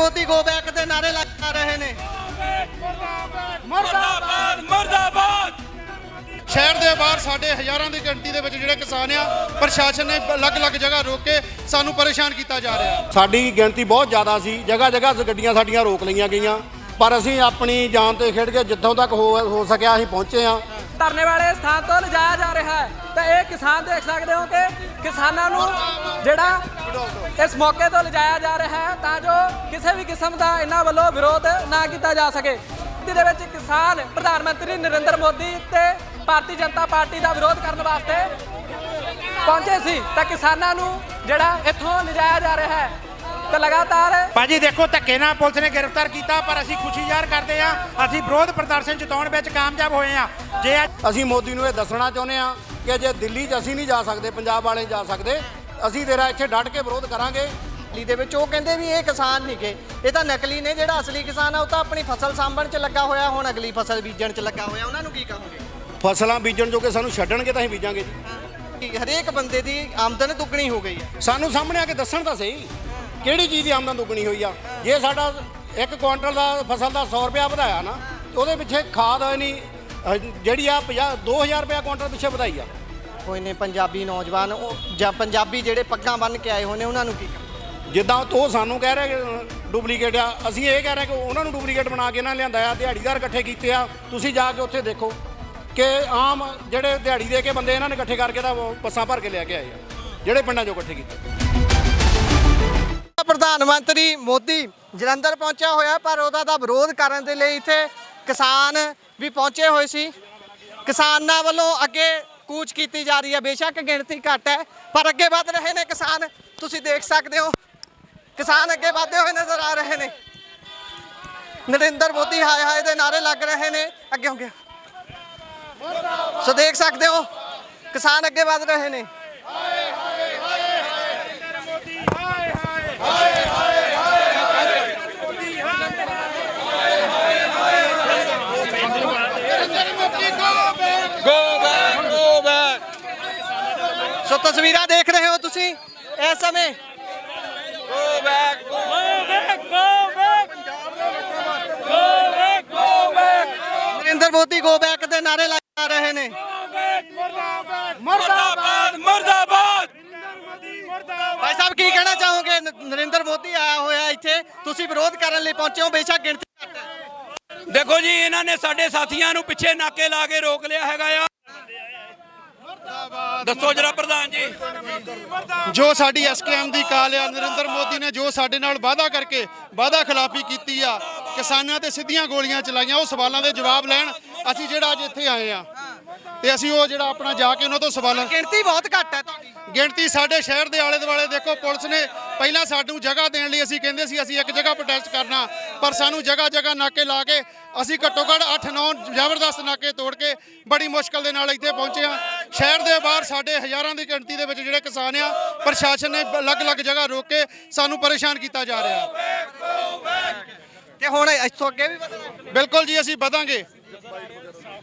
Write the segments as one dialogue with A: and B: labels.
A: Modi go back ਦੇ ਨਾਰੇ ਲਗਾ ਰਹੇ ਨੇ।
B: ਮਰਦਾਬਾਦ ਮਰਦਾਬਾਦ!
C: ਸ਼ਹਿਰ ਦੇ ਬਾਹਰ ਸਾਡੇ ਹਜ਼ਾਰਾਂ ਦੀ ਗਿਣਤੀ ਦੇ ਵਿੱਚ ਜਿਹੜੇ ਕਿਸਾਨ ਆ ਪ੍ਰਸ਼ਾਸਨ ਨੇ ਅਲੱਗ-ਅਲੱਗ ਜਗ੍ਹਾ ਰੋਕ ਕੇ ਸਾਨੂੰ ਪਰੇਸ਼ਾਨ ਕੀਤਾ ਜਾ ਰਿਹਾ।
D: ਸਾਡੀ ਗਿਣਤੀ ਬਹੁਤ ਜ਼ਿਆਦਾ ਸੀ ਜਗ੍ਹਾ ਜਗ੍ਹਾ ਗੱਡੀਆਂ ਸਾਡੀਆਂ ਰੋਕ ਲਈਆਂ ਗਈਆਂ। ਪਰ ਅਸੀਂ ਆਪਣੀ ਜਾਨ ਤੇ ਖੇਡ ਕੇ ਜਿੱਥੋਂ ਤੱਕ ਹੋ ਹੋ ਸਕਿਆ ਅਸੀਂ ਪਹੁੰਚੇ ਹਾਂ।
E: ਧਰਨੇ ਵਾਲੇ ਸਥਾਨ ਤੋਂ ਲਿਜਾਇਆ ਜਾ ਰਿਹਾ ਹੈ। ਤਾਂ ਇਹ ਕਿਸਾਨ ਦੇਖ ਸਕਦੇ ਹੋ ਕਿ ਕਿਸਾਨਾਂ ਨੂੰ ਜਿਹੜਾ ਇਸ ਮੌਕੇ ਤੋਂ ਲਿਜਾਇਆ ਜਾ ਰਿਹਾ ਹੈ, ਤਾਂ ਜੋ ਕਿਸੇ ਵੀ ਕਿਸਮ ਦਾ ਇਹਨਾਂ ਵੱਲੋਂ ਵਿਰੋਧ ਨਾ ਕੀਤਾ ਜਾ ਸਕੇ। ਜਿਹਦੇ ਵਿੱਚ ਕਿਸਾਨ ਪ੍ਰਧਾਨ ਮੰਤਰੀ ਨਰਿੰਦਰ ਮੋਦੀ ਤੇ ਭਾਰਤੀ ਜਨਤਾ ਪਾਰਟੀ ਦਾ ਵਿਰੋਧ ਕਰਨ ਵਾਸਤੇ ਪਹੁੰਚੇ ਸੀ। ਤਾਂ ਕਿਸਾਨਾਂ ਨੂੰ ਜਿਹੜਾ ਇੱਥੋਂ ਲਿਜਾਇਆ ਜਾ ਰਿਹਾ ਹੈ ਤੇ ਲਗਾਤਾਰ
F: ਭਾਜੀ ਦੇਖੋ ਧੱਕੇ ਨਾਲ ਪੁਲਿਸ ਨੇ ਗ੍ਰਿਫਤਾਰ ਕੀਤਾ ਪਰ ਅਸੀਂ ਖੁਸ਼ੀ ਜ਼ਾਹਰ ਕਰਦੇ ਹਾਂ। ਅਸੀਂ ਵਿਰੋਧ ਪ੍ਰਦਰਸ਼ਨ ਜਤਾਉਣ ਵਿੱਚ ਕਾਮਯਾਬ ਹੋਏ ਹਾਂ। ਜੇ
D: ਅਸੀਂ ਮੋਦੀ ਨੂੰ ਇਹ ਦੱਸਣਾ ਚਾਹੁੰਦੇ ਹਾਂ ਕਿ ਜੇ ਦਿੱਲੀ 'ਚ ਅਸੀਂ ਨਹੀਂ ਜਾ ਸਕਦੇ ਪੰਜਾਬ ਵਾਲੇ ਜਾ ਸਕਦੇ ਅਸੀਂ ਤੇਰਾ ਇੱਥੇ ਡਟ ਕੇ ਵਿਰੋਧ ਕਰਾਂਗੇ।
A: ਦਿੱਲੀ ਦੇ ਵਿੱਚ ਉਹ ਕਹਿੰਦੇ ਵੀ ਇਹ ਕਿਸਾਨ ਨਹੀਂ ਗੇ। ਇਹ ਤਾਂ ਨਕਲੀ ਨੇ ਜਿਹੜਾ ਅਸਲੀ ਕਿਸਾਨ ਆ ਉਹ ਤਾਂ ਆਪਣੀ ਫਸਲ ਸਾਂਭਣ 'ਚ ਲੱਗਾ ਹੋਇਆ ਹੁਣ ਅਗਲੀ ਫਸਲ ਬੀਜਣ 'ਚ ਲੱਗਾ ਹੋਇਆ ਉਹਨਾਂ ਨੂੰ ਕੀ ਕਹੋਗੇ?
D: ਫਸਲਾਂ ਬੀਜਣ ਜੋਗੇ ਸਾਨੂੰ ਛੱਡਣਗੇ ਤਾਂ ਅਸੀਂ ਬੀਜਾਂਗੇ ਜੀ।
A: ਕਿ ਹਰੇਕ ਬੰਦੇ ਦੀ ਆਮਦਨ ਦੁੱਗਣੀ ਹੋ ਗਈ ਹੈ।
D: ਸਾਨੂੰ ਸਾਹਮਣੇ ਆ ਕੇ ਦੱਸਣ ਤਾਂ ਸਹੀ। ਕਿਹੜੀ ਚੀਜ਼ ਦੀ ਆਮਦਨ ਦੁੱਗਣੀ ਹੋਈ ਆ? ਜੇ ਸਾਡਾ ਇੱਕ ਕੁਆਂਟਲ ਦਾ ਫਸਲ ਦਾ 100 ਰੁਪਿਆ ਵਧਾਇਆ ਨਾ ਤੇ ਉਹਦੇ ਪਿੱਛੇ ਖਾਦ ਹੋਈ ਨਹੀਂ ਜਿਹੜੀ ਆ 50 2000 ਰੁਪਿਆ ਕੁਆਂਟਲ ਪਿੱਛੇ ਵਧਾਈ ਆ।
A: ਕੋਈ ਨੇ ਪੰਜਾਬੀ ਨੌਜਵਾਨ ਉਹ ਜਾਂ ਪੰਜਾਬੀ ਜਿਹੜੇ ਪੱਗਾਂ ਬੰਨ ਕੇ ਆਏ ਹੋਏ ਨੇ ਉਹਨਾਂ ਨੂੰ ਕੀ
D: ਜਿੱਦਾਂ ਉਹ ਸਾਨੂੰ ਕਹਿ ਰਹੇ ਡੁਪਲੀਕੇਟ ਆ ਅਸੀਂ ਇਹ ਕਹਿ ਰਹੇ ਕਿ ਉਹਨਾਂ ਨੂੰ ਡੁਪਲੀਕੇਟ ਬਣਾ ਕੇ ਇਹਨਾਂ ਲਿਆਂਦਾ ਆ ਦਿਹਾੜੀਦਾਰ ਇਕੱਠੇ ਕੀਤੇ ਆ ਤੁਸੀਂ ਜਾ ਕੇ ਉੱਥੇ ਦੇਖੋ ਕਿ ਆਮ ਜਿਹੜੇ ਦਿਹਾੜੀ ਦੇ ਕੇ ਬੰਦੇ ਇਹਨਾਂ ਨੇ ਇਕੱਠੇ ਕਰਕੇ ਤਾਂ ਬੱਸਾਂ ਭਰ ਕੇ ਲੈ ਕੇ ਆਏ ਆ ਜਿਹੜੇ ਪਿੰਡਾਂ 'ਚੋਂ ਇਕੱਠੇ ਕੀਤੇ।
A: ਪ੍ਰਧਾਨ ਮੰਤਰੀ ਮੋਦੀ ਜਲੰਧਰ ਪਹੁੰਚਿਆ ਹੋਇਆ, ਪਰ ਉਹਦਾ ਦਾ ਵਿਰੋਧ ਕਰਨ ਦੇ ਲਈ ਇੱਥੇ ਕਿਸਾਨ ਵੀ ਪਹੁੰਚੇ ਹੋਏ ਸੀ। ਕਿਸਾਨਾਂ ਵੱਲੋਂ ਅੱਗੇ ਕੂਚ ਕੀਤੀ ਜਾ ਰਹੀ ਹੈ। ਬੇਸ਼ੱਕ ਗਿਣਤੀ ਘੱਟ ਹੈ, ਪਰ ਅੱਗੇ ਵਧ ਰਹੇ ਨੇ ਕਿਸਾਨ। ਤੁਸੀਂ ਦੇਖ ਸਕਦੇ ਹੋ, ਕਿਸਾਨ ਅੱਗੇ ਵਧਦੇ ਹੋਏ ਨਜ਼ਰ ਆ ਰਹੇ ਨੇ। ਨਰਿੰਦਰ ਮੋਦੀ ਹਾਏ ਹਾਏ ਦੇ ਨਾਰੇ ਲੱਗ ਰਹੇ ਨੇ। ਅੱਗੇ ਹੋ ਗਿਆ। ਸੋ ਦੇਖ ਸਕਦੇ ਹੋ, ਕਿਸਾਨ ਅੱਗੇ ਵਧ ਰਹੇ ਨੇ। ਤਸਵੀਰਾਂ ਦੇਖ ਰਹੇ ਹੋ ਤੁਸੀਂ। ਇਸ ਸਮੇਂ ਨਰਿੰਦਰ ਮੋਦੀ ਗੋ ਬੈਕ ਦੇ ਨਾਰੇ ਲਗਾ ਰਹੇ ਨੇ।
B: ਮਰਦਾਬਾਦ ਮਰਦਾਬਾਦ!
A: ਭਾਈ ਸਾਹਿਬ ਕੀ ਕਹਿਣਾ ਚਾਹੋਗੇ? ਨਰਿੰਦਰ ਮੋਦੀ ਆਇਆ ਹੋਇਆ ਇੱਥੇ। ਤੁਸੀਂ ਵਿਰੋਧ ਕਰਨ ਲਈ ਪਹੁੰਚੇ ਹੋ ਬੇਸ਼ੱਕ ਗਿਣਤੀ ਘੱਟ ਹੈ।
B: ਦੇਖੋ ਜੀ ਇਹਨਾਂ ਨੇ ਸਾਡੇ ਸਾਥੀਆਂ ਨੂੰ ਪਿੱਛੇ ਨਾਕੇ ਲਾ ਕੇ ਰੋਕ ਲਿਆ ਹੈਗਾ ਆ। ਦੱਸੋ ਜਰਾ ਪ੍ਰਧਾਨ ਜੀ।
C: ਜੋ ਸਾਡੀ ਐਸਕੇਐਮ ਦੀ ਕਾਲ ਆ ਨਰਿੰਦਰ ਮੋਦੀ ਨੇ ਜੋ ਸਾਡੇ ਨਾਲ ਵਾਅਦਾ ਕਰਕੇ ਵਾਅਦਾ ਖਿਲਾਫੀ ਕੀਤੀ ਆ ਕਿਸਾਨਾਂ ਤੇ ਸਿੱਧੀਆਂ ਗੋਲੀਆਂ ਚਲਾਈਆਂ ਉਹ ਸਵਾਲਾਂ ਦੇ ਜਵਾਬ ਲੈਣ ਅਸੀਂ ਜਿਹੜਾ ਅੱਜ ਇੱਥੇ ਆਏ ਆ। ਤੇ ਅਸੀਂ ਉਹ ਜਿਹੜਾ ਆਪਣਾ ਜਾ ਕੇ ਉਹਨਾਂ ਤੋਂ ਸਵਾਲ
A: ਗਿਣਤੀ ਬਹੁਤ ਘੱਟ ਹੈ ਤੁਹਾਡੀ।
C: ਗਿਣਤੀ ਸਾਡੇ ਸ਼ਹਿਰ ਦੇ ਆਲੇ ਦੁਆਲੇ ਦੇਖੋ ਪੁਲਿਸ ਨੇ ਪਹਿਲਾਂ ਸਾਨੂੰ ਜਗ੍ਹਾ ਦੇਣ ਲਈ ਅਸੀਂ ਕਹਿੰਦੇ ਸੀ ਅਸੀਂ ਇੱਕ ਜਗ੍ਹਾ ਪ੍ਰੋਟੈਸਟ ਕਰਨਾ ਪਰ ਸਾਨੂੰ ਜਗ੍ਹਾ ਜਗ੍ਹਾ ਨਾਕੇ ਲਾ ਕੇ ਅਸੀਂ ਘੱਟੋ ਘੱਟ 8-9 ਜ਼ਬਰਦਸਤ ਨਾਕੇ ਤੋੜ ਕੇ ਬੜੀ ਮੁਸ਼ਕਲ ਦੇ ਨਾਲ ਇੱਥੇ ਪਹੁੰਚੇ ਆ ਸ਼ਹਿਰ ਦੇ ਬਾਹਰ ਸਾਡੇ ਹਜ਼ਾਰਾਂ ਦੀ ਗਿਣਤੀ ਦੇ ਵਿੱਚ ਜਿਹੜੇ ਕਿਸਾਨ ਆ ਪ੍ਰਸ਼ਾਸਨ ਨੇ ਅਲੱਗ-ਅਲੱਗ ਜਗ੍ਹਾ ਰੋਕ ਕੇ ਸਾਨੂੰ ਪਰੇਸ਼ਾਨ ਕੀਤਾ ਜਾ ਰਿਹਾ।
A: ਤੇ ਹੁਣ ਇੱਥੋਂ ਅੱਗੇ ਵੀ ਵਧਣਾ।
C: ਬਿਲਕੁਲ ਜੀ ਅਸੀਂ ਵਧਾਂਗੇ।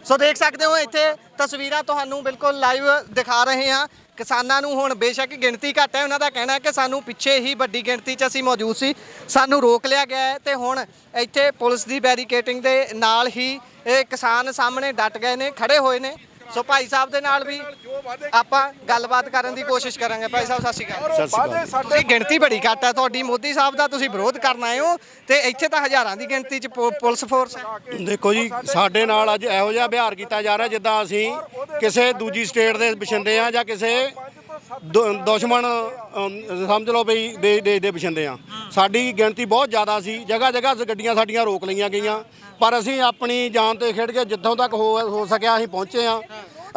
A: ਸੋ ਦੇਖ ਸਕਦੇ ਹੋ ਇੱਥੇ ਤਸਵੀਰਾਂ ਤੁਹਾਨੂੰ ਬਿਲਕੁਲ ਲਾਈਵ ਦਿਖਾ ਰਹੇ ਹਾਂ। ਕਿਸਾਨਾਂ ਨੂੰ ਹੁਣ ਬੇਸ਼ੱਕ ਗਿਣਤੀ ਘੱਟ ਹੈ। ਉਹਨਾਂ ਦਾ ਕਹਿਣਾ ਹੈ ਕਿ ਸਾਨੂੰ ਪਿੱਛੇ ਹੀ ਵੱਡੀ ਗਿਣਤੀ 'ਚ ਅਸੀਂ ਮੌਜੂਦ ਸੀ। ਸਾਨੂੰ ਰੋਕ ਲਿਆ ਗਿਆ ਹੈ ਤੇ ਹੁਣ ਇੱਥੇ ਪੁਲਿਸ ਦੀ ਬੈਰੀਕੇਟਿੰਗ ਦੇ ਨਾਲ ਹੀ ਇਹ ਕਿਸਾਨ ਸਾਹਮਣੇ ਡਟ ਗਏ ਨੇ, ਖੜੇ ਹੋਏ ਨੇ। ਸੋ ਭਾਈ ਸਾਹਿਬ ਦੇ ਨਾਲ ਵੀ ਆਪਾਂ ਗੱਲਬਾਤ ਕਰਨ ਦੀ ਕੋਸ਼ਿਸ਼ ਕਰਾਂਗੇ। ਭਾਈ ਸਾਹਿਬ ਸਤਿ ਸ਼੍ਰੀ ਅਕਾਲ।
D: ਸਤਿ ਸ਼੍ਰੀ ਅਕਾਲ
A: ਤੁਸੀਂ ਗਿਣਤੀ ਬੜੀ ਘੱਟ ਹੈ ਤੁਹਾਡੀ ਮੋਦੀ ਸਾਹਿਬ ਦਾ ਤੁਸੀਂ ਵਿਰੋਧ ਕਰਨ ਆਏ ਹੋ ਤੇ ਇੱਥੇ ਤਾਂ ਹਜ਼ਾਰਾਂ ਦੀ ਗਿਣਤੀ 'ਚ ਪੁ- ਪੁਲਿਸ ਫੋਰਸ ਹੈ
D: ਦੇਖੋ ਜੀ ਸਾਡੇ ਨਾਲ ਅੱਜ ਇਹੋ ਜਿਹਾ ਵਿਹਾਰ ਕੀਤਾ ਜਾ ਰਿਹਾ ਜਿੱਦਾਂ ਅਸੀਂ ਕਿਸੇ ਦੂਜੀ ਸਟੇਟ ਦੇ ਵਸਿੰਦੇ ਆ ਜਾਂ ਕਿਸੇ ਦੁ- ਦੁਸ਼ਮਣ ਅਮ, ਸਮਝ ਲਓ ਵੀ ਦੇਸ਼ ਦੇਸ਼ ਦੇ ਵਸਿੰਦੇ ਆ। ਸਾਡੀ ਗਿਣਤੀ ਬਹੁਤ ਜ਼ਿਆਦਾ ਸੀ। ਜਗ੍ਹਾ ਜਗ੍ਹਾ ਗੱਡੀਆਂ ਸਾਡੀਆਂ ਰੋਕ ਲਈਆਂ ਗਈਆਂ। ਪਰ ਅਸੀਂ ਆਪਣੀ ਜਾਨ ਤੇ ਖੇਡ ਕੇ ਜਿੱਥੋਂ ਤੱਕ ਹੋ ਹੋ ਸਕਿਆ ਅਸੀਂ ਪਹੁੰਚੇ ਆ।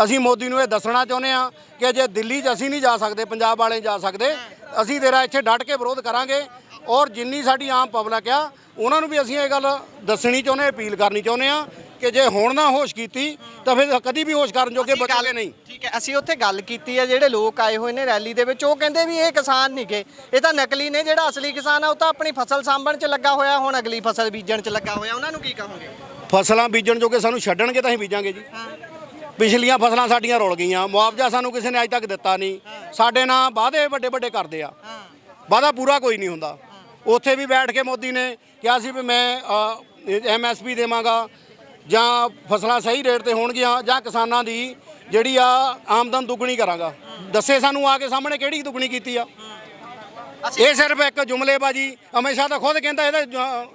D: ਅਸੀਂ ਮੋਦੀ ਨੂੰ ਇਹ ਦੱਸਣਾ ਚਾਹੁੰਦੇ ਆ ਕਿ ਜੇ ਦਿੱਲੀ 'ਚ ਅਸੀਂ ਨਹੀਂ ਜਾ ਸਕਦੇ ਪੰਜਾਬ ਵਾਲੇ ਜਾ ਸਕਦੇ ਅਸੀਂ ਤੇਰਾ ਇੱਥੇ ਡਟ ਕੇ ਵਿਰੋਧ ਕਰਾਂਗੇ। ਔਰ ਜਿੰਨੀ ਸਾਡੀ ਆਮ ਪਬਲਿਕ ਆ ਉਹਨਾਂ ਨੂੰ ਵੀ ਅਸੀਂ ਇਹ ਗੱਲ ਦੱਸਣੀ ਚਾਹੁੰਦੇ ਅਪੀਲ ਕਰਨੀ ਚਾਹੁੰਦੇ ਆ ਕਿ ਜੇ ਹੁਣ ਨਾ ਹੋਸ਼ ਕੀਤੀ ਤਾਂ ਫਿਰ ਕਦੀ ਵੀ ਹੋਸ਼ ਕਰਨ ਜੋਗੇ ਬਚਾਂਗੇ ਨਹੀਂ।
A: ਠੀਕ ਹੈ ਅਸੀਂ ਉੱਥੇ ਗੱਲ ਕੀਤੀ ਹੈ ਜਿਹੜੇ ਲੋਕ ਆਏ ਹੋਏ ਨੇ ਰੈਲੀ ਦੇ ਵਿੱਚ ਉਹ ਕਹਿੰਦੇ ਵੀ ਇਹ ਕਿਸਾਨ ਨਹੀਂ ਗੇ ਇਹ ਤਾਂ ਨਕਲੀ ਨੇ ਜਿਹੜਾ ਅਸਲੀ ਕਿਸਾਨ ਆ ਉਹ ਤਾਂ ਆਪਣੀ ਫਸਲ ਸਾਂਭਣ 'ਚ ਲੱਗਾ ਹੋਇਆ ਹੁਣ ਅਗਲੀ ਫਸਲ ਬੀਜਣ 'ਚ ਲੱਗਾ ਹੋਇਆ ਉਹਨਾਂ ਨੂੰ ਕੀ ਕਹੋਗੇ?
D: ਫਸਲਾਂ ਬੀਜਣ ਜੋਗੇ ਸਾਨੂੰ ਛੱਡਣਗੇ ਤਾਂ ਅਸੀਂ ਬੀਜਾਂਗੇ ਜੀ। ਪਿਛਲੀਆਂ ਫਸਲਾਂ ਸਾਡੀਆਂ ਰੁਲ ਗਈਆਂ ਮੁਆਵਜ਼ਾ ਸਾਨੂੰ ਕਿਸੇ ਨੇ ਅਜੇ ਤੱਕ ਦਿੱਤਾ ਨਹੀਂ। ਸਾਡੇ ਨਾਲ ਵਾਅਦੇ ਵੱਡੇ ਵੱਡੇ ਕਰਦੇ ਆ। ਵਾਅਦਾ ਪੂਰਾ ਕੋਈ ਨਹੀਂ ਹੁੰਦਾ। ਉੱਥੇ ਵੀ ਬੈਠ ਕੇ ਮੋਦੀ ਨੇ ਕਿਹਾ ਸੀ ਵੀ ਮੈਂ ਐਮਐਸਪੀ ਦੇਵਾਂਗਾ ਜਾਂ ਫਸਲਾਂ ਸਹੀ ਰੇਟ ਤੇ ਹੋਣਗੀਆਂ ਜਾਂ ਕਿਸਾਨਾਂ ਦੀ ਜਿਹੜੀ ਆ ਆਮਦਨ ਦੁੱਗਣੀ ਕਰਾਂਗਾ। ਦੱਸੇ ਸਾਨੂੰ ਆ ਕੇ ਸਾਹਮਣੇ ਕਿਹੜੀ ਦੁੱਗਣੀ ਕੀਤੀ ਆ? ਇਹ ਸਿਰਫ ਇੱਕ ਜੁਮਲੇਬਾਜੀ ਅਮਿਤ ਸ਼ਾਹ ਤਾਂ ਖੁਦ ਕਹਿੰਦਾ ਇਹਦੇ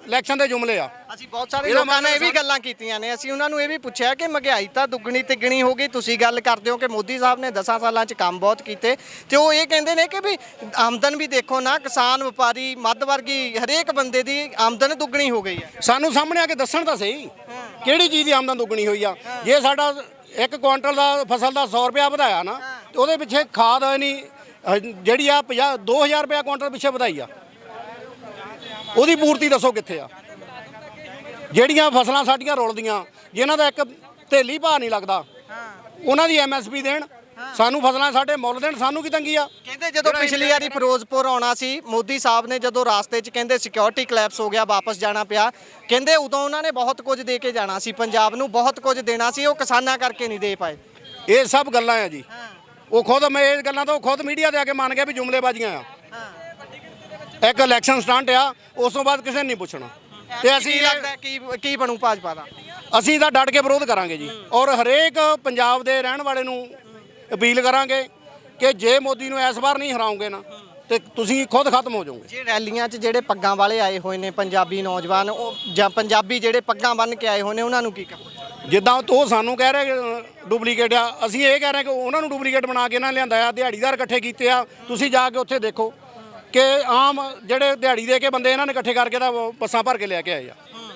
D: ਇਲੈਕਸ਼ਨ ਦੇ ਜੁਮਲੇ ਆ।
A: ਅਸੀਂ ਬਹੁਤ ਸਾਰੇ ਲੋਕਾਂ ਨੇ ਇਹ ਵੀ ਗੱਲਾਂ ਕੀਤੀਆਂ ਨੇ। ਅਸੀਂ ਉਹਨਾਂ ਨੂੰ ਇਹ ਵੀ ਪੁੱਛਿਆ ਕਿ ਮਹਿੰਗਾਈ ਤਾਂ ਦੁੱਗਣੀ ਤਿੱਗਣੀ ਹੋ ਗਈ। ਤੁਸੀਂ ਗੱਲ ਕਰਦੇ ਹੋ ਕਿ ਮੋਦੀ ਸਾਹਿਬ ਨੇ 10 ਸਾਲਾਂ 'ਚ ਕੰਮ ਬਹੁਤ ਕੀਤੇ ਤੇ ਉਹ ਇਹ ਕਹਿੰਦੇ ਨੇ ਕਿ ਵੀ ਆਮਦਨ ਵੀ ਦੇਖੋ ਨਾ ਕਿਸਾਨ ਵਪਾਰੀ ਮੱਧ ਵਰਗੀ ਹਰੇਕ ਬੰਦੇ ਦੀ ਆਮਦਨ ਦੁੱਗਣੀ ਹੋ ਗਈ ਹੈ।
D: ਸਾਨੂੰ ਸਾਹਮਣੇ ਆ ਕੇ ਦੱਸਣ ਤਾਂ ਸਹੀ। ਕਿਹੜੀ ਚੀਜ਼ ਦੀ ਆਮਦਨ ਦੁੱਗਣੀ ਹੋਈ ਆ? ਜੇ ਸਾਡਾ ਇੱਕ ਕੁਆਂਟਲ ਦਾ ਫਸਲ ਦਾ 100 ਰੁਪਿਆ ਵਧਾਇਆ ਨਾ ਤੇ ਉਹਦੇ ਪਿੱਛੇ ਖਾਦ ਨਹੀਂ ਜਿਹੜੀ ਆ 50 2000 ਰੁਪਿਆ ਕੁਆਂਟਲ ਪਿੱਛੇ ਵਧਾਈ ਆ। ਉਹਦੀ ਪੂਰਤੀ ਦੱਸੋ ਕਿੱਥੇ ਆ? ਜਿਹੜੀਆਂ ਫਸਲਾਂ ਸਾਡੀਆਂ ਰੁਲਦੀਆਂ ਜਿਨ੍ਹਾਂ ਦਾ ਇੱਕ ਥੇਲੀ ਭਾਅ ਨਹੀਂ ਲੱਗਦਾ ਉਹਨਾਂ ਦੀ ਐਮਐਸਪੀ ਦੇਣ ਸਾਨੂੰ ਫਸਲਾਂ ਸਾਡੇ ਮੁੱਲ ਦੇਣ ਸਾਨੂੰ ਕੀ ਤੰਗੀ ਆ?
A: ਕਹਿੰਦੇ ਜਦੋਂ ਪਿਛਲੀ ਵਾਰੀ ਫਿਰੋਜ਼ਪੁਰ ਆਉਣਾ ਸੀ ਮੋਦੀ ਸਾਹਿਬ ਨੇ ਜਦੋਂ ਰਾਸਤੇ 'ਚ ਕਹਿੰਦੇ ਸਿਕਿਉਰਿਟੀ ਕਲੈਪਸ ਹੋ ਗਿਆ ਵਾਪਸ ਜਾਣਾ ਪਿਆ ਕਹਿੰਦੇ ਉਦੋਂ ਉਹਨਾਂ ਨੇ ਬਹੁਤ ਕੁਝ ਦੇ ਕੇ ਜਾਣਾ ਸੀ ਪੰਜਾਬ ਨੂੰ ਬਹੁਤ ਕੁਝ ਦੇਣਾ ਸੀ ਉਹ ਕਿਸਾਨਾਂ ਕਰਕੇ ਨਹੀਂ ਦੇ ਪਾਏ।
D: ਇਹ ਸਭ ਗੱਲਾਂ ਆ ਜੀ। ਉਹ ਖੁਦ ਮੈਂ ਇਹ ਗੱਲਾਂ ਤੋਂ ਖੁਦ ਮੀਡੀਆ ਤੇ ਆ ਕੇ ਮੰਨ ਗਿਆ ਵੀ ਜੁਮਲੇਬਾਜ਼ੀਆਂ ਆ। ਇੱਕ ਇਲੈਕਸ਼ਨ ਸਟੰਟ ਆ ਉਸ ਤੋਂ ਬਾਅਦ ਕਿਸੇ ਨੇ ਨਹੀਂ ਪੁੱਛਣਾ। ਤੇ ਅਸੀਂ
A: ਕੀ ਲੱਗਦਾ ਕੀ ਕੀ ਬਣੂ ਭਾਜਪਾ ਦਾ?
D: ਅਸੀਂ ਤਾਂ ਡਟ ਕੇ ਵਿਰੋਧ ਕਰਾਂਗੇ ਜੀ। ਔਰ ਹਰੇਕ ਪੰਜਾਬ ਦੇ ਰਹਿਣ ਵਾਲੇ ਨੂੰ ਅਪੀਲ ਕਰਾਂਗੇ ਕਿ ਜੇ ਮੋਦੀ ਨੂੰ ਇਸ ਵਾਰ ਨਹੀਂ ਹਰਾਓਗੇ ਨਾ ਤੇ ਤੁਸੀਂ ਖੁਦ ਖਤਮ ਹੋ ਜਾਓਗੇ।
A: ਜੇ ਰੈਲੀਆਂ 'ਚ ਜਿਹੜੇ ਪੱਗਾਂ ਵਾਲੇ ਆਏ ਹੋਏ ਨੇ ਪੰਜਾਬੀ ਨੌਜਵਾਨ ਉਹ ਜਾਂ ਪੰਜਾਬੀ ਜਿਹੜੇ ਪੱਗਾਂ ਬੰਨ੍ਹ ਕੇ ਆਏ ਹੋਏ ਨੇ ਉਹਨਾਂ ਨੂੰ ਕੀ ਕਹੋ
D: ਜਿੱਦਾਂ ਉਹ ਸਾਨੂੰ ਕਹਿ ਰਹੇ ਡੁਪਲੀਕੇਟ ਆ ਅਸੀਂ ਇਹ ਕਹਿ ਰਹੇ ਕਿ ਉਹਨਾਂ ਨੂੰ ਡੁਪਲੀਕੇਟ ਬਣਾ ਕੇ ਨਾ ਲਿਆਂਦਾ ਆ ਦਿਹਾੜੀਦਾਰ ਇਕੱਠੇ ਕੀਤੇ ਆ ਤੁਸੀਂ ਜਾ ਕੇ ਉੱਥੇ ਦੇਖੋ ਕਿ ਆਮ ਜਿਹੜੇ ਦਿਹਾੜੀ ਦੇ ਕੇ ਬੰਦੇ ਇਹਨਾਂ ਨੇ ਇਕੱਠੇ ਕਰਕੇ ਤਾਂ ਬੱਸਾਂ ਭਰ ਕੇ ਲੈ ਕੇ ਆਏ ਆ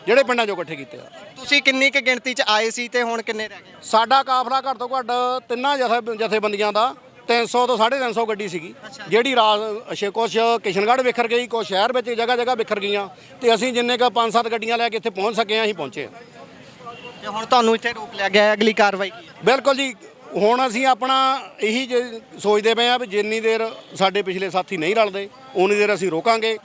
D: ਜਿਹੜੇ ਪਿੰਡਾਂ 'ਚੋਂ ਇਕੱਠੇ ਕੀਤੇ ਆ।
A: ਤੁਸੀਂ ਕਿੰਨੀ ਕੁ ਗਿਣਤੀ 'ਚ ਆਏ ਸੀ ਤੇ ਹੁਣ ਕਿੰਨੇ ਰਹਿ ਗਏ?
D: ਸਾਡਾ ਕਾਫਲਾ ਘੱਟ ਤੋਂ ਘੱਟ ਤਿੰਨਾਂ ਜਥੇ ਜਥੇਬੰਦੀਆਂ ਦਾ 300 ਤੋਂ 350 ਗੱਡੀ ਸੀਗੀ ਜਿਹੜੀ ਰਾਤ ਅਸ਼ੇ ਕੁਛ ਕਿਸ਼ਨਗੜ੍ਹ ਵਿਖਰ ਗਈ ਕੁਛ ਸ਼ਹਿਰ ਵਿੱਚ ਜਗ੍ਹਾ ਜਗ੍ਹਾ ਵਿਖਰ ਗਈਆਂ ਤੇ ਅਸੀਂ ਜਿੰਨੇ ਕ ਪੰਜ ਸੱਤ ਗੱਡੀਆਂ ਲੈ ਕੇ ਇੱਥੇ ਪਹੁੰਚ ਸਕੇ ਆ ਅਸੀਂ ਪਹੁੰਚੇ ਆ।
A: ਤੇ ਹੁਣ ਤੁਹਾਨੂੰ ਇੱਥੇ ਰੋਕ ਲਿਆ ਗਿਆ ਹੈ ਅਗਲੀ ਕਾਰਵਾਈ ਕੀ ਹੈ?
D: ਬਿਲਕੁਲ ਜੀ, ਹੁਣ ਅਸੀਂ ਆਪਣਾ ਇਹੀ ਜੇ- ਸੋਚਦੇ ਪਏ ਆ ਵੀ ਜਿੰਨੀ ਦੇਰ ਸਾਡੇ ਪਿਛਲੇ ਸਾਥੀ ਨਹੀਂ ਰਲਦੇ ਉਨੀ ਦੇਰ ਅਸੀਂ ਰੋਕਾਂਗੇ।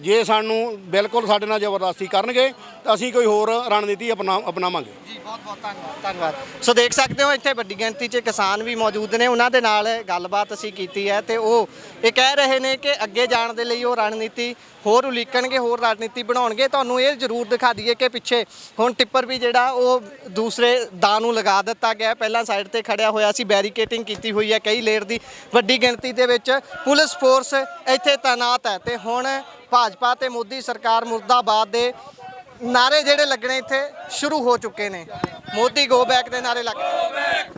D: ਜੇ ਸਾਨੂੰ ਬਿਲਕੁਲ ਸਾਡੇ ਨਾਲ ਜ਼ਬਰਦਸਤੀ ਕਰਨਗੇ, ਤਾਂ ਅਸੀਂ ਕੋਈ ਹੋਰ ਰਣਨੀਤੀ ਅਪਣਾ, ਅਪਣਾਵਾਂਗੇ।
A: ਜੀ, ਬਹੁਤ ਬਹੁਤ ਧੰਨਵਾਦ ਧੰਨਵਾਦ। ਸੋ ਦੇਖ ਸਕਦੇ ਹੋ, ਇੱਥੇ ਵੱਡੀ ਗਿਣਤੀ 'ਚ ਕਿਸਾਨ ਵੀ ਮੌਜੂਦ ਨੇ। ਉਹਨਾਂ ਦੇ ਨਾਲ ਗੱਲਬਾਤ ਅਸੀਂ ਕੀਤੀ ਹੈ ਤੇ ਉਹ ਇਹ ਕਹਿ ਰਹੇ ਨੇ ਕਿ ਅੱਗੇ ਜਾਣ ਦੇ ਲਈ ਉਹ ਰਣਨੀਤੀ ਹੋਰ ਉਲੀਕਣਗੇ, ਹੋਰ ਰਣਨੀਤੀ ਬਣਾਉਣਗੇ। ਤੁਹਾਨੂੰ ਇਹ ਜ਼ਰੂਰ ਦਿਖਾ ਦਈਏ ਕਿ ਪਿੱਛੇ ਹੁਣ ਟਿੱਪਰ ਵੀ ਜਿਹੜਾ, ਉਹ ਦੂਸਰੇ ਦਾ ਨੂੰ ਲਗਾ ਦਿੱਤਾ ਗਿਆ ਪਹਿਲਾਂ ਸਾਈਡ ਤੇ ਖੜਿਆ ਹੋਇਆ ਸੀ, ਬੈਰੀਕੇਟਿੰਗ ਕੀਤੀ ਹੋਈ ਹੈ ਕਈ ਲੇਅਰ ਦੀ। ਵੱਡੀ ਗਿਣਤੀ ਦੇ ਵਿੱਚ ਪੁਲਿਸ ਫੋਰਸ ਇੱਥੇ ਤਾਇਨਾਤ ਹੈ ਤੇ ਹੁਣ ਭਾਜਪਾ ਤੇ ਮੋਦੀ ਸਰਕਾਰ ਮੁਰਦਾਬਾਦ ਦੇ ਨਾਰੇ ਜਿਹੜੇ ਲੱਗਣੇ ਇੱਥੇ ਸ਼ੁਰੂ ਹੋ ਚੁੱਕੇ ਨੇ। ਮੋਦੀ ਗੋ ਬੈਕ ਦੇ ਨਾਰੇ ਲੱਗ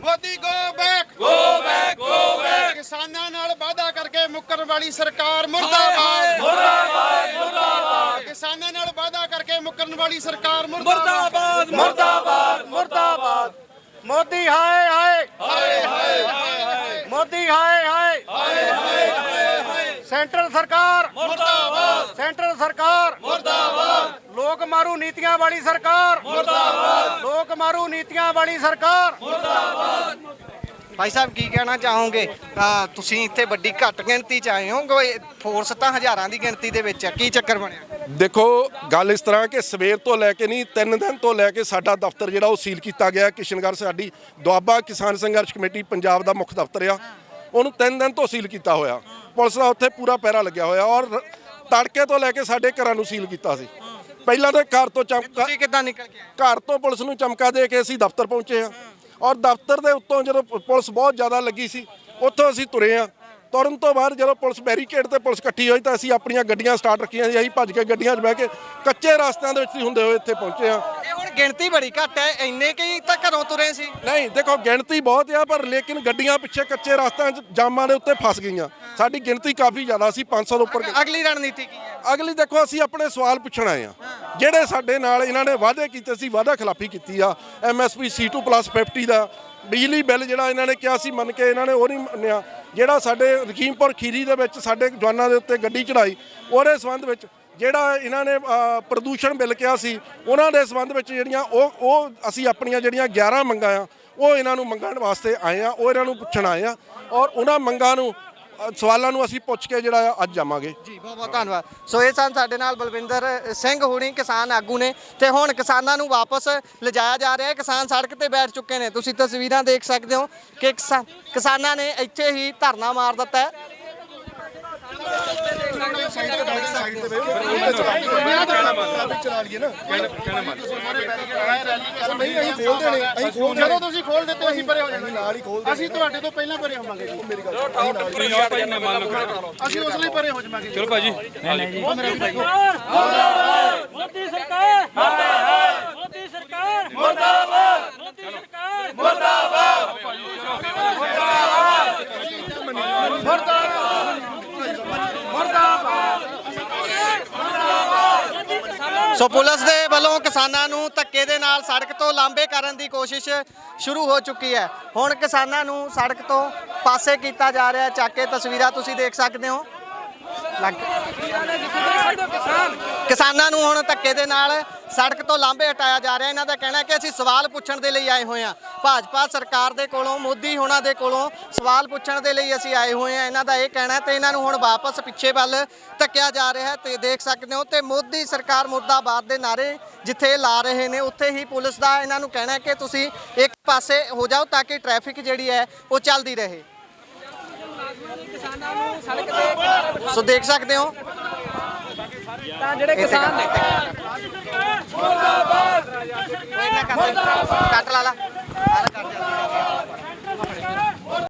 C: Modi go back go back go back ਕਿਸਾਨਾਂ ਨਾਲ ਵਾਅਦਾ ਕਰਕੇ ਮੁੱਕਰਨ ਵਾਲੀ ਸਰਕਾਰ ਮੁਰਦਾਬਾਦ। ਮੁਰਦਾਬਾਦ ਮੁਰਦਾਬਾਦ। ਕਿਸਾਨਾਂ ਨਾਲ ਵਾਅਦਾ ਕਰਕੇ ਮੁੱਕਰਨ ਵਾਲੀ ਸਰਕਾਰ ਮੁਰਦਾਬਾਦ।
D: ਮੁਰਦਾਬਾਦ ਮੁਰਦਾਬਾਦ ਮੋਦੀ ਹਾਏ ਹਾਏ। ਹਾਏ ਹਾਏ ਮੋਦੀ ਹਾਏ। ਹਾਏ ਹਾਏ ਹਾਏ। ਸੈਂਟਰ ਸਰਕਾਰ। ਮੁਰਦਾਬਾਦ। ਸੈਂਟਰ ਸਰਕਾਰ। ਮੁਰਦਾਬਾਦ। ਲੋਕ ਮਾਰੂ ਨੀਤੀਆਂ ਵਾਲੀ ਸਰਕਾਰ। ਮੁਰਦਾਬਾਦ। ਲੋਕ ਮਾਰੂ ਨੀਤੀਆਂ ਵਾਲੀ ਸਰਕਾਰ।
A: ਭਾਈ ਸਾਹਿਬ ਕੀ ਕਹਿਣਾ ਚਾਹੋਗੇ? ਤੁਸੀਂ ਇੱਥੇ ਵੱਡੀ ਘੱਟ ਗਿਣਤੀ ਚ ਆਏ ਹੋ ਕੋਈ ਫੋਰਸ ਤਾਂ ਹਜ਼ਾਰਾਂ ਦੀ ਗਿਣਤੀ ਦੇ ਵਿੱਚ ਹੈ ਕੀ ਚੱਕਰ ਬਣਿਆ?
G: ਦੇਖੋ ਗੱਲ ਇਸ ਤਰ੍ਹਾਂ ਕਿ ਸਵੇਰ ਤੋਂ ਲੈ ਕੇ ਨਹੀਂ ਤਿੰਨ ਦਿਨ ਤੋਂ ਲੈ ਕੇ ਸਾਡਾ ਦਫ਼ਤਰ ਜਿਹੜਾ ਉਹ ਸੀਲ ਕੀਤਾ ਗਿਆ। ਕਿਸ਼ਨਗੜ੍ਹ ਸਾਡੀ ਦੁਆਬਾ ਕਿਸਾਨ ਸੰਘਰਸ਼ ਕਮੇਟੀ ਪੰਜਾਬ ਦਾ ਮੁੱਖ ਦਫ਼ਤਰ ਆ। ਉਹਨੂੰ ਤਿੰਨ ਦਿਨ ਤੋਂ ਸੀਲ ਕੀਤਾ ਹੋਇਆ। ਪੁਲਿਸ ਦਾ ਉੱਥੇ ਪੂਰਾ ਪਹਿਰਾ ਲੱਗਿਆ ਹੋਇਆ ਔਰ ਤੜਕੇ ਤੋਂ ਲੈ ਕੇ ਸਾਡੇ ਘਰਾਂ ਨੂੰ ਸੀਲ ਕੀਤਾ ਸੀ। ਪਹਿਲਾਂ ਤਾਂ ਘਰ ਤੋਂ ਚਮਕਾ
A: ਤੁਸੀਂ ਕਿੱਦਾਂ ਨਿਕਲ ਕੇ ਆਏ?
G: ਘਰ ਤੋਂ ਪੁਲਿਸ ਨੂੰ ਚਮਕਾ ਦੇ ਕੇ ਅਸੀਂ ਦਫ਼ਤਰ ਪਹੁੰਚੇ ਆ ਔਰ ਦਫ਼ਤਰ ਦੇ ਉੱਤੋਂ ਜਦੋਂ ਪੁਲਿਸ ਬਹੁਤ ਜ਼ਿਆਦਾ ਲੱਗੀ ਸੀ ਉੱਥੋਂ ਅਸੀਂ ਤੁਰੇ ਆ ਤੁਰਨ ਤੋਂ ਬਾਅਦ ਜਦੋਂ ਪੁਲਿਸ ਬੈਰੀਕੇਡ ਤੇ ਪੁਲਿਸ ਇਕੱਠੀ ਹੋਈ ਤਾਂ ਅਸੀਂ ਆਪਣੀਆਂ ਗੱਡੀਆਂ ਸਟਾਰਟ ਰੱਖੀਆਂ ਸੀ। ਅਸੀਂ ਭੱਜ ਕੇ ਗੱਡੀਆਂ 'ਚ ਬਹਿ ਕੇ ਕੱਚੇ ਰਸਤਿਆਂ ਦੇ ਵਿੱਚ ਹੀ ਹੁੰਦੇ ਹੋਏ ਇੱਥੇ ਪਹੁੰਚੇ
A: ਹੁਣ ਗਿਣਤੀ ਬੜੀ ਘੱਟ ਹੈ ਇੰਨੇ ਕਈ ਤਾਂ ਘਰੋਂ ਤੁਰੇ ਸੀ?
G: ਨਹੀਂ ਦੇਖੋ ਗਿਣਤੀ ਬਹੁਤ ਆ ਪਰ ਲੇਕਿਨ ਗੱਡੀਆਂ ਪਿੱਛੇ ਕੱਚੇ ਰਸਤਿਆਂ 'ਚ ਜਾਮਾਂ ਦੇ ਉੱਤੇ ਫਸ ਗਈਆਂ। ਸਾਡੀ ਗਿਣਤੀ ਕਾਫੀ ਜ਼ਿਆਦਾ ਸੀ 500 ਤੋਂ ਉੱਪਰ
A: ਅਗਲੀ ਰਣਨੀਤੀ ਕੀ ਹੈ?
G: ਅਗਲੀ ਦੇਖੋ ਅਸੀਂ ਆਪਣੇ ਸਵਾਲ ਪੁੱਛਣ ਆਏ ਆ। ਜਿਹੜੇ ਸਾਡੇ ਨਾਲ ਇਹਨਾਂ ਨੇ ਵਾਅਦੇ ਕੀਤੇ ਸੀ ਵਾਅਦਾ ਖਿਲਾਫੀ ਕੀਤੀ ਆ। ਐਮਐਸਪੀ C2+ 50 ਦਾ ਬਿਜਲੀ ਬਿੱਲ ਜਿਹੜਾ ਇਹਨਾਂ ਨੇ ਕਿਹਾ ਸੀ ਮੰਨ ਕੇ ਇਹਨਾਂ ਨੇ ਉਹ ਨਹੀਂ ਮੰਨਿਆ। ਜਿਹੜਾ ਸਾਡੇ ਰਕੀਮਪੁਰ ਖੀਰੀ ਦੇ ਵਿੱਚ ਸਾਡੇ ਜਵਾਨਾਂ ਦੇ ਉੱਤੇ ਗੱਡੀ ਚੜਾਈ ਉਹਦੇ ਸੰਬੰਧ ਵਿੱਚ ਜਿਹੜਾ ਇਹਨਾਂ ਨੇ ਪ੍ਰਦੂਸ਼ਣ ਬਿੱਲ ਕਿਹਾ ਸੀ, ਉਹਨਾਂ ਦੇ ਸੰਬੰਧ ਵਿੱਚ ਜਿਹੜੀਆਂ ਉਹ ਉਹ ਅਸੀਂ ਆਪਣੀਆਂ ਜਿਹੜੀਆਂ 11 ਮੰਗਾਂ ਆ, ਉਹ ਇਹਨਾਂ ਨੂੰ ਮੰਗਣ ਵਾਸਤੇ ਆਏ ਆ, ਉਹ ਇਹਨਾਂ ਨੂੰ ਪੁੱਛਣ ਆਏ ਆ ਔਰ ਉਹਨਾਂ ਮੰਗਾਂ ਨੂੰ ਸਵਾਲਾਂ ਨੂੰ ਅਸੀਂ ਪੁੱਛ ਕੇ ਜਿਹੜਾ ਆ, ਅੱਜ ਜਾਵਾਂਗੇ।
A: ਜੀ, ਬਹੁਤ ਬਹੁਤ ਧੰਨਵਾਦ। ਸੋ ਇਹ ਸਨ ਸਾਡੇ ਨਾਲ ਬਲਵਿੰਦਰ ਸਿੰਘ ਹੋਣੀ, ਕਿਸਾਨ ਆਗੂ ਨੇ, ਤੇ ਹੁਣ ਕਿਸਾਨਾਂ ਨੂੰ ਵਾਪਸ ਲਿਜਾਇਆ ਜਾ ਰਿਹਾ ਹੈ। ਕਿਸਾਨ ਸੜਕ ਤੇ ਬੈਠ ਚੁੱਕੇ ਨੇ। ਤੁਸੀਂ ਤਸਵੀਰਾਂ ਦੇਖ ਸਕਦੇ ਹੋ ਕਿ ਕਿਸਾਨਾਂ ਨੇ ਇੱਥੇ ਹੀ ਧਰਨਾ ਮਾਰ ਦਿੱਤਾ ਹੈ।
C: ਜਦੋਂ ਤੁਸੀਂ ਖੋਲ ਦਿੱਤੇ ਅਸੀਂ ਪਰੇ ਹੋ ਜਾਣਾ। ਨਾਲ ਹੀ ਖੋਲ ਅਸੀਂ ਤੁਹਾਡੇ ਤੋਂ ਪਹਿਲਾਂ ਪਰੇ ਹੋਵਾਂਗੇ ਜੀ। ਮੇਰੀ ਗੱਲ ਅਸੀਂ ਉਸ ਲਈ ਪਰੇ ਹੋ ਜਾਵਾਂਗੇ ਚਲੋ ਭਾਜੀ।
H: ਮੋਦੀ ਸਰਕਾਰ! ਮੁਰਦਾਬਾਦ ਮੋਦੀ ਸਰਕਾਰ! ਮੁਰਦਾਬਾਦ ਮੋਦੀ ਸਰਕਾਰ
A: ਸੋ ਪੁਲਿਸ ਦੇ ਵੱਲੋਂ ਕਿਸਾਨਾਂ ਨੂੰ ਧੱਕੇ ਦੇ ਨਾਲ ਸੜਕ ਤੋਂ ਲਾਂਬੇ ਕਰਨ ਦੀ ਕੋਸ਼ਿਸ਼ ਸ਼ੁਰੂ ਹੋ ਚੁੱਕੀ ਹੈ। ਹੁਣ ਕਿਸਾਨਾਂ ਨੂੰ ਸੜਕ ਤੋਂ ਪਾਸੇ ਕੀਤਾ ਜਾ ਰਿਹਾ ਚੱਕ ਕੇ ਤਸਵੀਰਾਂ ਤੁਸੀਂ ਦੇਖ ਸਕਦੇ ਹੋ। ਲੱਗ ਕਿਸਾਨਾਂ ਨੂੰ ਹੁਣ ਧੱਕੇ ਦੇ ਨਾਲ ਸੜਕ ਤੋਂ ਲਾਂਭੇ ਹਟਾਇਆ ਜਾ ਰਿਹਾ। ਇਹਨਾਂ ਦਾ ਕਹਿਣਾ ਹੈ ਕਿ ਅਸੀਂ ਸਵਾਲ ਪੁੱਛਣ ਦੇ ਲਈ ਆਏ ਹੋਏ ਹਾਂ। ਭਾਜਪਾ ਸਰਕਾਰ ਦੇ ਕੋਲੋਂ, ਮੋਦੀ ਹੁਣਾਂ ਦੇ ਕੋਲੋਂ ਸਵਾਲ ਪੁੱਛਣ ਦੇ ਲਈ ਅਸੀਂ ਆਏ ਹੋਏ ਹਾਂ। ਇਹਨਾਂ ਦਾ ਇਹ ਕਹਿਣਾ ਹੈ ਤੇ ਇਹਨਾਂ ਨੂੰ ਹੁਣ ਵਾਪਸ ਪਿੱਛੇ ਵੱਲ ਧੱਕਿਆ ਜਾ ਰਿਹਾ ਹੈ। ਤੇ ਦੇਖ ਸਕਦੇ ਹੋ ਤੇ ਮੋਦੀ ਸਰਕਾਰ ਮੁਰਦਾਬਾਦ ਦੇ ਨਾਰੇ ਜਿੱਥੇ ਲਾ ਰਹੇ ਨੇ, ਉੱਥੇ ਹੀ ਪੁਲਿਸ ਦਾ ਇਹਨਾਂ ਨੂੰ ਕਹਿਣਾ ਕਿ ਤੁਸੀਂ ਇੱਕ ਪਾਸੇ ਹੋ ਜਾਓ ਤਾਂ ਕਿ ਟ੍ਰੈਫਿਕ ਜਿਹੜੀ ਹੈ ਉਹ ਚੱਲਦੀ ਰਹੇ। ਸੋ ਦੇਖ ਸਕਦੇ ਹੋ।
E: ਤਾਂ ਜਿਹੜੇ ਕਿਸਾਨ ਨੇ
A: ਮੁਰਦਾਬਾਦ! ਕੱਟ ਲਾ ਲਾ।